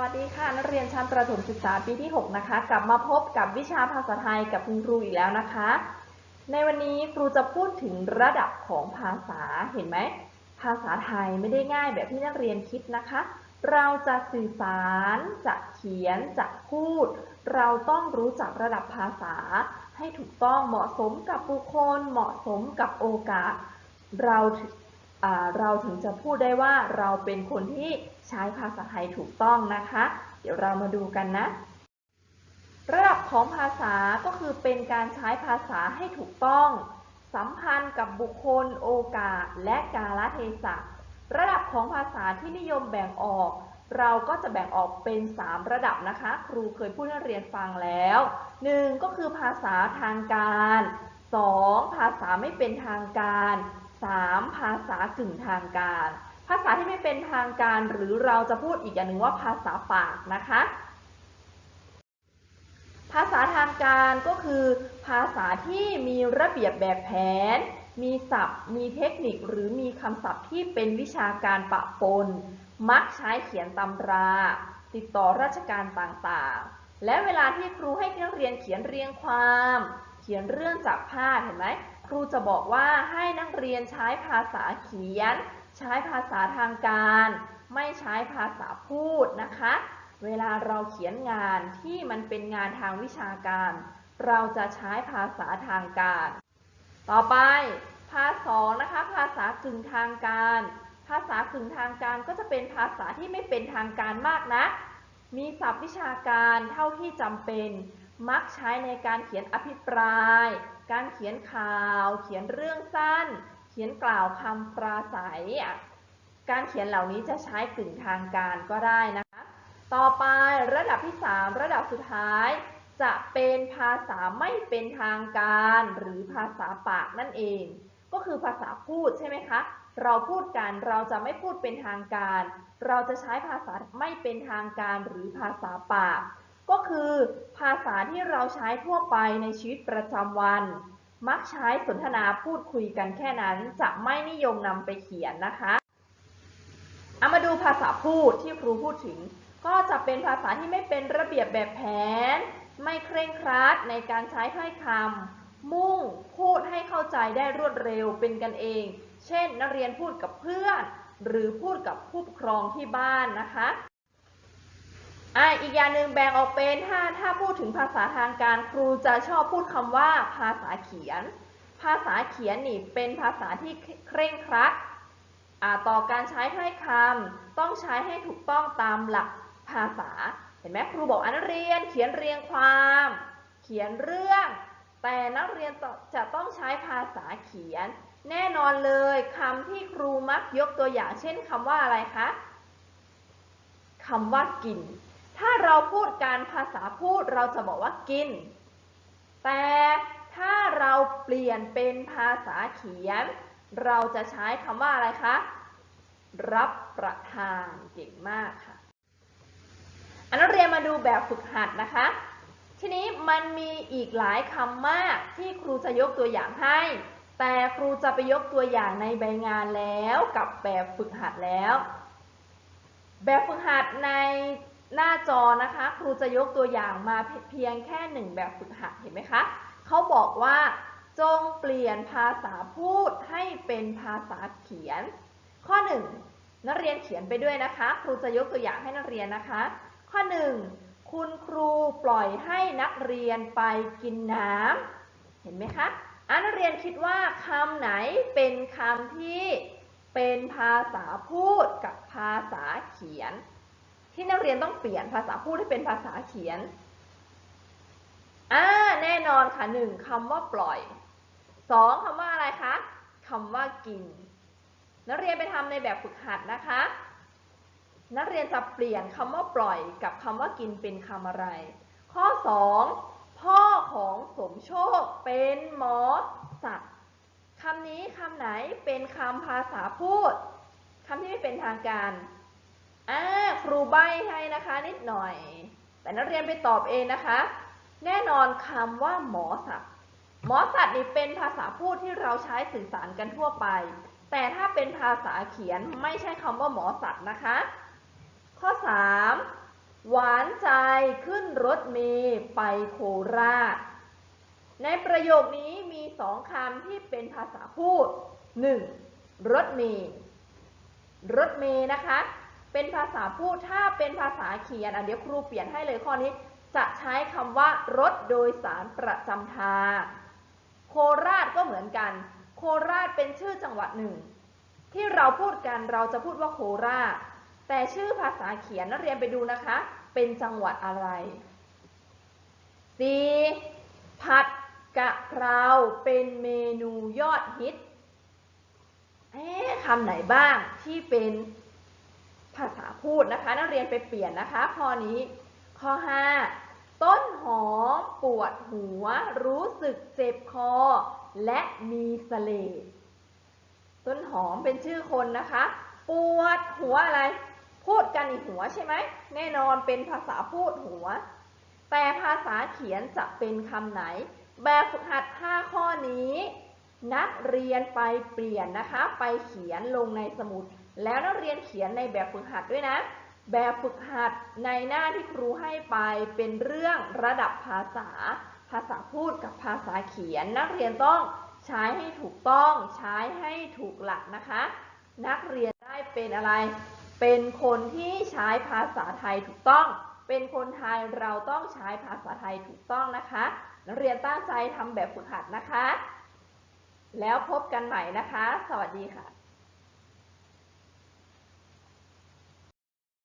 วัสดีค่ะ นักเรียนชั้นประถมศึกษาปีที่ 6 นะคะ กลับมาพบกับวิชาภาษาไทยกับคุณครูอีกแล้วนะคะ ในวันนี้ครูจะพูดถึงระดับของภาษาเห็นไหม ภาษาไทยไม่ได้ง่ายแบบที่นักเรียนคิดนะคะ เราจะสื่อสารจะเขียนจะพูด เราต้องรู้จักระดับภาษา ให้ถูกต้องเหมาะสมกับบุคคลเหมาะสมกับโอกาส เราถึงอ่า เราถึงจะพูดได้ว่าเราเป็นคนที่ใช้ภาษาไทยถูกต้องนะคะ เดี๋ยวเรามาดูกันนะ ระดับของภาษาก็คือเป็นการใช้ภาษาให้ถูกต้อง สัมพันธ์กับบุคคล โอกาส และกาลเทศะ ระดับของภาษาที่นิยมแบ่งออก เราก็จะแบ่งออกเป็น 3 ระดับนะคะ ครูเคยพูดให้เรียนฟังแล้ว 1. ก็คือภาษาทางการ 2. ภาษาไม่เป็นทางการ 3. ภาษากึ่งทางการ ภาษาที่ไม่เป็นทางการหรือเราจะพูดอีกอย่างหนึ่งว่าภาษาปากนะคะ ภาษาทางการก็คือ ภาษาที่มีระเบียบแบบแผน มีศัพท์ มีเทคนิคหรือมีคำศัพท์ที่เป็นวิชาการปะปน มักใช้เขียนตำรา ติดต่อราชการต่างๆ และเวลาที่ครูให้นักเรียนเขียนเรียงความ เขียนเรื่องจากภาพเห็นไหม ครูจะบอกว่าให้นักเรียนใช้ภาษาเขียน ใช้ภาษาทางการ ไม่ใช้ภาษาพูดนะคะ เวลาเราเขียนงานที่มันเป็นงานทางวิชาการ เราจะใช้ภาษาทางการ ต่อไป ภาษานะคะ ภาษากึ่งทางการ ภาษากึ่งทางการก็จะเป็นภาษาที่ไม่เป็นทางการมากนะ มีศัพท์วิชาการเท่าที่จำเป็น มักใช้ในการเขียนอภิปราย การเขียนข่าว เขียนเรื่องสั้น เขียนกล่าวคำปราศัย การเขียนเหล่านี้จะใช้กึ่งทางการก็ได้นะคะ ต่อไประดับที่ 3 ระดับสุดท้าย จะเป็นภาษาไม่เป็นทางการหรือภาษาปากนั่นเอง ก็คือภาษาพูดใช่ไหมคะ เราพูดกันเราจะไม่พูดเป็นทางการ เราจะใช้ภาษาไม่เป็นทางการหรือภาษาปาก ก็คือภาษาที่เราใช้ทั่วไปในชีวิตประจำวัน มักใช้สนทนาพูดคุยกันแค่นั้นจะไม่นิยมนำไปเขียนนะคะเอามาดูภาษาพูดที่ครูพูดถึง ก็จะเป็นภาษาที่ไม่เป็นระเบียบแบบแผน ไม่เคร่งครัดในการใช้ถ้อยคำมุ่งพูดให้เข้าใจได้รวดเร็วเป็นกันเอง เช่น นักเรียนพูดกับเพื่อน หรือพูดกับผู้ปกครองที่บ้านนะคะ อ่าอีกอย่างหนึ่งแบ่งออกเป็นถ้าถ้าพูดถึงภาษาทางการครูจะชอบพูดคำว่าภาษาเขียน ภาษาเขียนนี่เป็นภาษาที่เคร่งครัดอ่าต่อการใช้ถ้อยคำต้องใช้ให้ถูกต้องตามหลักภาษา เห็นไหมครูบอกอันเรียนเขียนเรียงความ เขียนเรื่อง แต่นักเรียนจะต้องใช้ภาษาเขียน แน่นอนเลยคำที่ครูมักยกตัวอย่าง เช่นคำว่าอะไรคะคำว่ากิน ถ้าเราพูดการภาษาพูดเราจะบอกว่ากิน แต่ถ้าเราเปลี่ยนเป็นภาษาเขียน เราจะใช้คำว่าอะไรคะ รับประทานเก่งมากค่ะอันนักเรียนมาดูแบบฝึกหัดนะคะ ทีนี้มันมีอีกหลายคำมากที่ครูจะยกตัวอย่างให้ แต่ครูจะไปยกตัวอย่างในใบงานแล้วกับแบบฝึกหัดแล้ว แบบฝึกหัดใน หน้าจอนะคะ ครูจะยกตัวอย่างมาเพียงแค่หนึ่งแบบฝึกหัดเห็นไหมคะเขาบอกว่าจงเปลี่ยนภาษาพูดให้เป็นภาษาเขียน ข้อ 1 นักเรียนเขียนไปด้วยนะคะ ครูจะยกตัวอย่างให้นักเรียนนะคะ ข้อ 1 คุณครูปล่อยให้นักเรียนไปกินน้ำเห็นไหมคะอ่านักเรียนคิดว่าคำไหนเป็นคำที่เป็นภาษาพูดกับภาษาเขียน ที่นักเรียนต้องเปลี่ยนภาษาพูดให้เป็นภาษาเขียนอ่าแน่นอนค่ะหนึ่งคำว่าปล่อยสองคำว่าอะไรคะคำว่ากิน นักเรียนไปทำในแบบฝึกหัดนะคะ นักเรียนจะเปลี่ยนคำว่าปล่อยกับคำว่ากินเป็นคำอะไร ข้อ2พ่อของสมโชคเป็นหมอสัตว์คำนี้คำไหนเป็นคำภาษาพูดคำที่ไม่เป็นทางการ อ่าครูใบให้นะคะนิดหน่อย แต่นักเรียนไปตอบเองนะคะ แน่นอนคำว่าหมอสัตว์ หมอสัตว์นี่เป็นภาษาพูดที่เราใช้สื่อสารกันทั่วไป แต่ถ้าเป็นภาษาเขียนไม่ใช่คำว่าหมอสัตว์นะคะ ข้อ 3 หวานใจขึ้นรถเมล์ไปโคราช ในประโยคนี้มีสองคำที่เป็นภาษาพูด 1. รถเมล์รถเมล์นะคะ เป็นภาษาพูดถ้าเป็นภาษาเขียนอะเดี๋ยวครูเปลี่ยนให้เลยข้อนี้ จะใช้คำว่ารถโดยสารประจำทางโคราชก็เหมือนกัน โคราชเป็นชื่อจังหวัดหนึ่ง ที่เราพูดกันเราจะพูดว่าโคราช แต่ชื่อภาษาเขียนนักเรียนไปดูนะคะ เป็นจังหวัดอะไร 4. ผัดกะเพราเป็นเมนูยอดฮิตเอ๊ะคำไหนบ้างที่เป็น ภาษาพูดนะคะนักเรียนไปเปลี่ยนนะคะข้อนี้ ข้อ 5 ต้นหอมปวดหัว รู้สึกเจ็บคอ และมีสเสลดต้นหอมเป็นชื่อคนนะคะ ปวดหัวอะไร พูดกันอีกหัวใช่ไหมแน่นอนเป็นภาษาพูดหัว แต่ภาษาเขียนจะเป็นคำไหน แบบฝึกหัด 5 ข้อนี้ นักเรียนไปเปลี่ยนนะคะ ไปเขียนลงในสมุด แล้วนักเรียนเขียนในแบบฝึกหัดด้วยนะ แบบฝึกหัดในหน้าที่ครูให้ไปเป็นเรื่องระดับภาษา ภาษาพูดกับภาษาเขียน นักเรียนต้องใช้ให้ถูกต้อง ใช้ให้ถูกหลักนะคะ นักเรียนได้เป็นอะไร เป็นคนที่ใช้ภาษาไทยถูกต้อง เป็นคนไทยเราต้องใช้ภาษาไทยถูกต้องนะคะ นักเรียนตั้งใจทำแบบฝึกหัดนะคะ แล้วพบกันใหม่นะคะ สวัสดีค่ะ